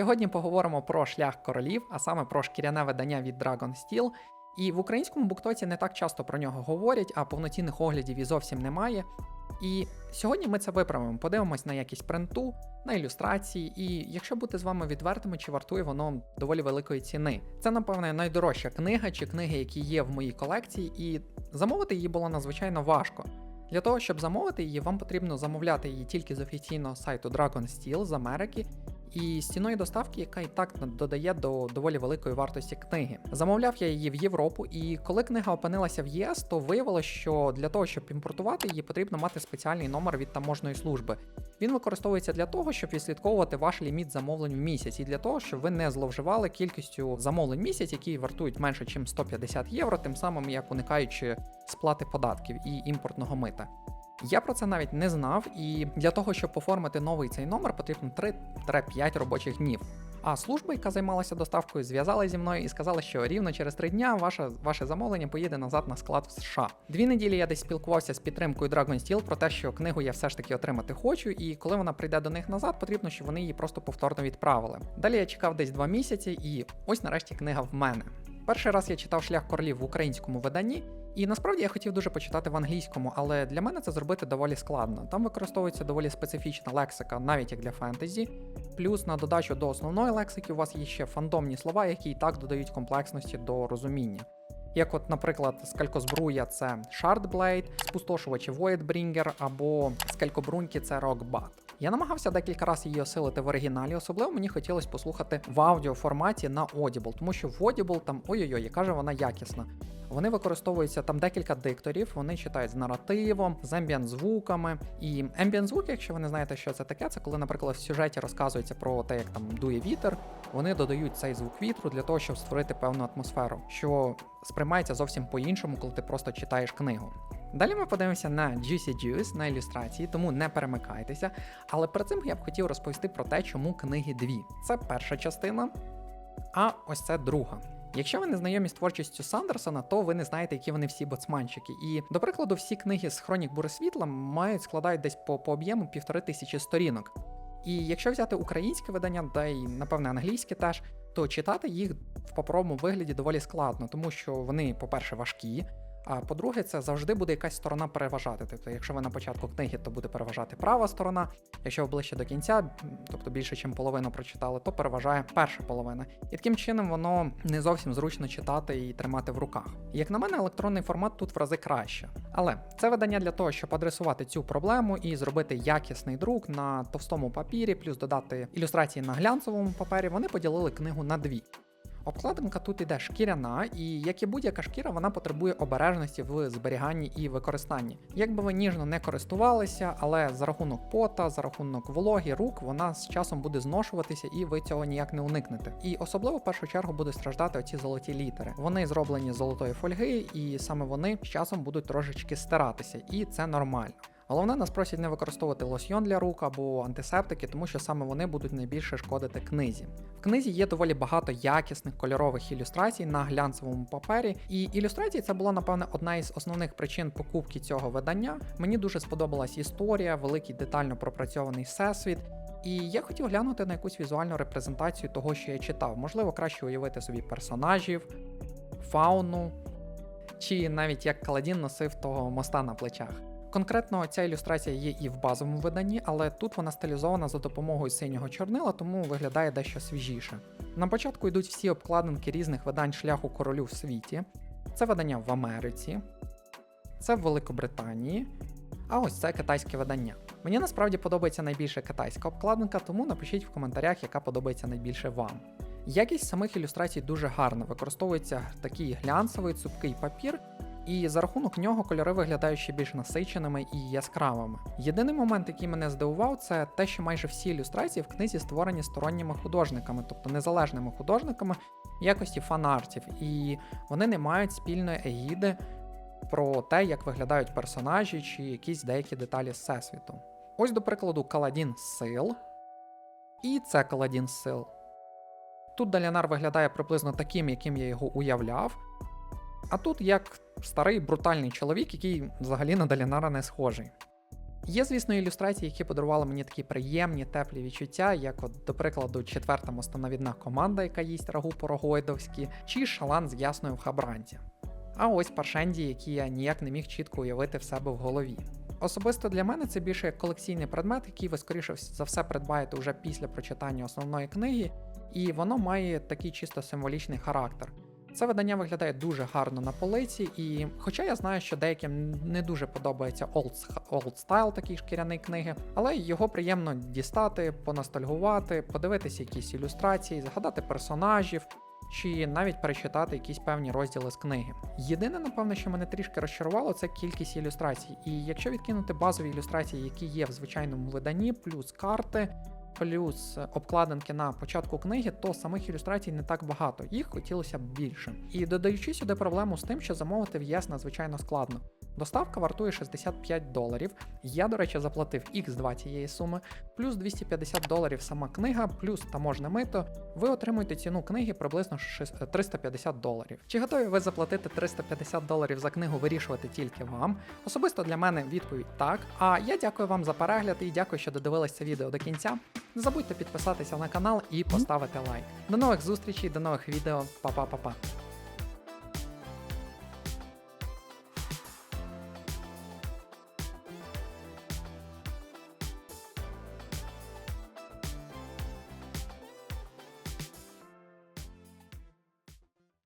Сьогодні поговоримо про шлях королів, а саме про шкіряне видання від Dragon Steel. І в українському буктоці не так часто про нього говорять, а повноцінних оглядів і зовсім немає. І сьогодні ми це виправимо. Подивимось на якість принту, на ілюстрації, і якщо бути з вами відвертими, чи вартує воно доволі великої ціни. Це, напевне, найдорожча книга чи книги, які є в моїй колекції, і замовити її було надзвичайно важко. Для того, щоб замовити її, вам потрібно замовляти її тільки з офіційного сайту Dragon Steel з Америки. І з ціною доставки, яка і так додає до доволі великої вартості книги. Замовляв я її в Європу, і коли книга опинилася в ЄС, то виявилося, що для того, щоб імпортувати її, потрібно мати спеціальний номер від таможної служби. Він використовується для того, щоб відслідковувати ваш ліміт замовлень в місяць, і для того, щоб ви не зловживали кількістю замовлень в місяць, які вартують менше, ніж 150 євро, тим самим як уникаючи сплати податків і імпортного мита. Я про це навіть не знав, і для того, щоб оформити новий цей номер, потрібно 3-5 робочих днів. А служба, яка займалася доставкою, зв'язала зі мною і сказала, що рівно через три дня ваше, ваше замовлення поїде назад на склад в США. Дві неділі я десь спілкувався з підтримкою Dragon Steel про те, що книгу я все ж таки отримати хочу, і коли вона прийде до них назад, потрібно, щоб вони її просто повторно відправили. Далі я чекав десь два місяці, і ось нарешті книга в мене. Перший раз я читав шлях королів в українському виданні, і насправді я хотів дуже почитати в англійському, але для мене це зробити доволі складно. Там використовується доволі специфічна лексика, навіть як для фентезі. Плюс на додачу до основної лексики у вас є ще фандомні слова, які і так додають комплексності до розуміння. Як, от, наприклад, скалькозбруя це Shardblade, спустошувачі Voidbringer або скалькобруньки це Rockbat. Я намагався декілька разів її осилити в оригіналі, особливо мені хотілося послухати в аудіоформаті на Audible, тому що в Audible там ой-ой-ой, яка же вона якісна. Вони використовуються там декілька дикторів, вони читають з наративом, з ембієнт звуками. І ембієнт звуки, якщо ви не знаєте, що це таке, це коли, наприклад, в сюжеті розказується про те, як там дує вітер. Вони додають цей звук вітру для того, щоб створити певну атмосферу, що сприймається зовсім по-іншому, коли ти просто читаєш книгу. Далі ми подивимося на Juicy Juice, на ілюстрації, тому не перемикайтеся. Але перед цим я б хотів розповісти про те, чому книги дві. Це перша частина, а ось це друга. Якщо ви не знайомі з творчістю Сандерсона, то ви не знаєте, які вони всі боцманчики. І, до прикладу, всі книги з Хронік Бури Світла мають складають десь по, по об'єму півтори тисячі сторінок. І якщо взяти українське видання, да й напевне англійське теж, то читати їх в паперовому вигляді доволі складно, тому що вони, по-перше, важкі. А по-друге, це завжди буде якась сторона переважати. Тобто, якщо ви на початку книги, то буде переважати права сторона. Якщо ви ближче до кінця, тобто більше, ніж половину прочитали, то переважає перша половина. І таким чином воно не зовсім зручно читати і тримати в руках. Як на мене, електронний формат тут в рази краще. Але це видання для того, щоб адресувати цю проблему і зробити якісний друк на товстому папірі, плюс додати ілюстрації на глянцевому папері, вони поділили книгу на дві. Обкладинка тут іде шкіряна, і як і будь-яка шкіра, вона потребує обережності в зберіганні і використанні. Якби ви ніжно не користувалися, але за рахунок пота, за рахунок вологі, рук, вона з часом буде зношуватися, і ви цього ніяк не уникнете. І особливо в першу чергу будуть страждати оці золоті літери. Вони зроблені з золотої фольги, і саме вони з часом будуть трошечки стиратися, і це нормально. Головне, нас просять не використовувати лосьйон для рук або антисептики, тому що саме вони будуть найбільше шкодити книзі. В книзі є доволі багато якісних кольорових ілюстрацій на глянцевому папері, і ілюстрації це була, напевне, одна із основних причин покупки цього видання. Мені дуже сподобалась історія, великий детально пропрацьований всесвіт. І я хотів глянути на якусь візуальну репрезентацію того, що я читав. Можливо, краще уявити собі персонажів, фауну, чи навіть як Каладін носив того моста на плечах. Конкретно ця ілюстрація є і в базовому виданні, але тут вона стилізована за допомогою синього чорнила, тому виглядає дещо свіжіше. На початку йдуть всі обкладинки різних видань шляху королю в світі. Це видання в Америці, це в Великобританії, а ось це китайське видання. Мені насправді подобається найбільше китайська обкладинка, тому напишіть в коментарях, яка подобається найбільше вам. Якість самих ілюстрацій дуже гарна, використовується такий глянцевий цупкий папір, і за рахунок нього кольори виглядають ще більш насиченими і яскравими. Єдиний момент, який мене здивував, це те, що майже всі ілюстрації в книзі створені сторонніми художниками, тобто незалежними художниками якості фанартів, і вони не мають спільної егіди про те, як виглядають персонажі чи якісь деякі деталі всесвіту. Ось, до прикладу, Каладін Сил. І це Каладін Сил. Тут Далянар виглядає приблизно таким, яким я його уявляв. А тут як старий брутальний чоловік, який взагалі на Далінара не схожий. Є, звісно, ілюстрації, які подарували мені такі приємні, теплі відчуття, як, от, до прикладу, четверта мостановідна команда, яка їсть рагу по-рогойдовськи, чи шалан з ясною в хабранці. А ось паршенді, які я ніяк не міг чітко уявити в себе в голові. Особисто для мене це більше як колекційний предмет, який ви скоріше за все придбаєте вже після прочитання основної книги, і воно має такий чисто символічний характер. Це видання виглядає дуже гарно на полиці, і хоча я знаю, що деяким не дуже подобається style такій шкіряної книги, але його приємно дістати, поностальгувати, подивитися якісь ілюстрації, згадати персонажів. Чи навіть перечитати якісь певні розділи з книги. Єдине, напевно, що мене трішки розчарувало, це кількість ілюстрацій. І якщо відкинути базові ілюстрації, які є в звичайному виданні, плюс карти, плюс обкладинки на початку книги, то самих ілюстрацій не так багато, їх хотілося б більше. І додаючи сюди проблему з тим, що замовити в ЄС надзвичайно складно. Доставка вартує 65 доларів. Я, до речі, заплатив X2 цієї суми, плюс 250 доларів сама книга, плюс таможне мито. Ви отримуєте ціну книги приблизно 6 350 доларів. Чи готові ви заплатити 350 доларів за книгу вирішувати тільки вам? Особисто для мене відповідь так. А я дякую вам за перегляд і дякую, що додивились це відео до кінця. Не забудьте підписатися на канал і поставити лайк. До нових зустрічей, до нових відео. Па-па-па-па.